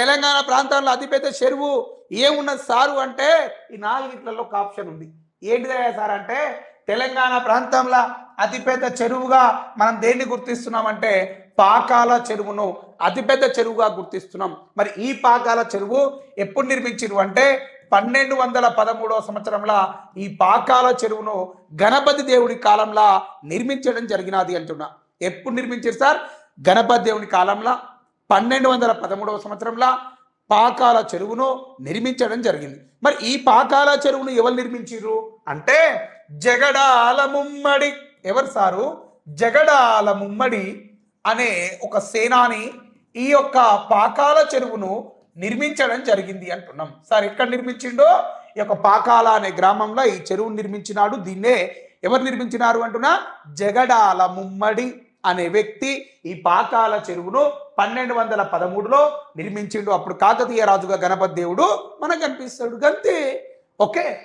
తెలంగాణ ప్రాంతంలో అతిపెద్ద చెరువు ఏమున్నది సారు అంటే ఈ నాలుగిట్లలో ఒక ఆప్షన్ ఉంది ఏంటిదయ్యా సార్ అంటే తెలంగాణ ప్రాంతంలో అతిపెద్ద చెరువుగా మనం దేన్ని గుర్తిస్తున్నామంటే పాకాల చెరువును అతిపెద్ద చెరువుగా గుర్తిస్తున్నాం. మరి ఈ పాకాల చెరువు ఎప్పుడు నిర్మించారు అంటే పన్నెండు వందల పదమూడవ సంవత్సరంలో ఈ పాకాల చెరువును గణపతి దేవుడి కాలంలో నిర్మించడం జరిగినది అంటున్నా. ఎప్పుడు నిర్మించారు సార్? గణపతి దేవుని కాలంలో పన్నెండు వందల పదమూడవ సంవత్సరంలో పాకాల చెరువును నిర్మించడం జరిగింది. మరి ఈ పాకాల చెరువును ఎవరు నిర్మించారు అంటే జగడాల ముమ్మడి. ఎవరు సారు? జగడాల ముమ్మడి అనే ఒక సేనాని ఈ యొక్క పాకాల చెరువును నిర్మించడం జరిగింది అంటున్నాం. సార్ ఎక్కడ నిర్మించిండో? ఈ యొక్క పాకాల అనే గ్రామంలో ఈ చెరువును నిర్మించినాడు. దీన్నే ఎవరు నిర్మించినారు అంటున్నా? జగడాల ముమ్మడి. అనే వ్యక్తి ఈ పాకాల చెరువును పన్నెండు వందల పదమూడులో నిర్మించిండు. అప్పుడు కాకతీయ రాజుగా గణపతి దేవుడు మనకు కనిపిస్తాడు. గంతే. ఓకే?